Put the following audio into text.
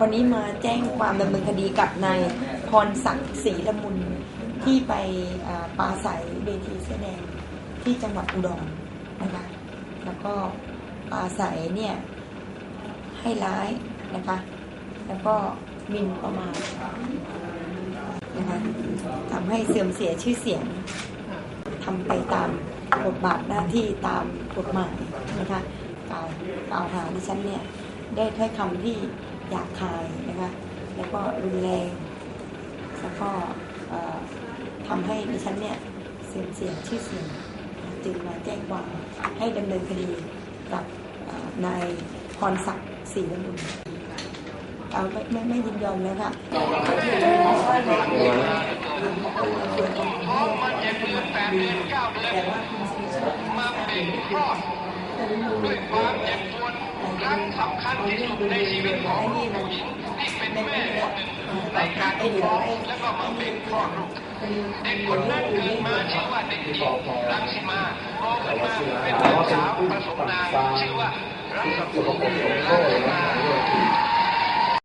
วันนี้มาแจ้งความดำเนินคดีกับนายพรศักดิ์ศรีละมุนที่ไปอ่าปาศัยเวทีเสื้อแดงที่จังหวัดอุดรนะคะ แล้วก็ปาศัยเนี่ยให้ร้ายนะคะ แล้วก็มินประมาทนะคะทำให้เสื่อมเสียชื่อเสียงทำไปตามบทบาทหน้าที่ตามกฎหมายนะคะกล่าวกล่าวหาดิฉันเนี่ยได้ถ้อยคำที่ หยาบคายนะคะแล้วก็รุนแรงแล้วก็เอ่อทำให้ดิฉันเนี่ยเสื่อมเสียชื่อเสียงจึงมาแจ้งความให้ดำเนินคดีกับนายพรศักดิ์ศรีวรุณเอาไม่ไม่ไม่ยินยอมแล้วค่ะมาเป็นคลอดด้วยความเจ็บป สำคัญที่สุดในชีวิตของผู้หญิงที่เป็นแม่คนหนึ่งในการที่ร้องแล้วก็มาเป็นพ่อลูกเด็กคนนั้นเกิดมาชื่อว่าเด็กหญิงรังสิมาโตขึ้นมาเป็นนางสาวผสมนางชื่อว่ารัศมีรังสิมา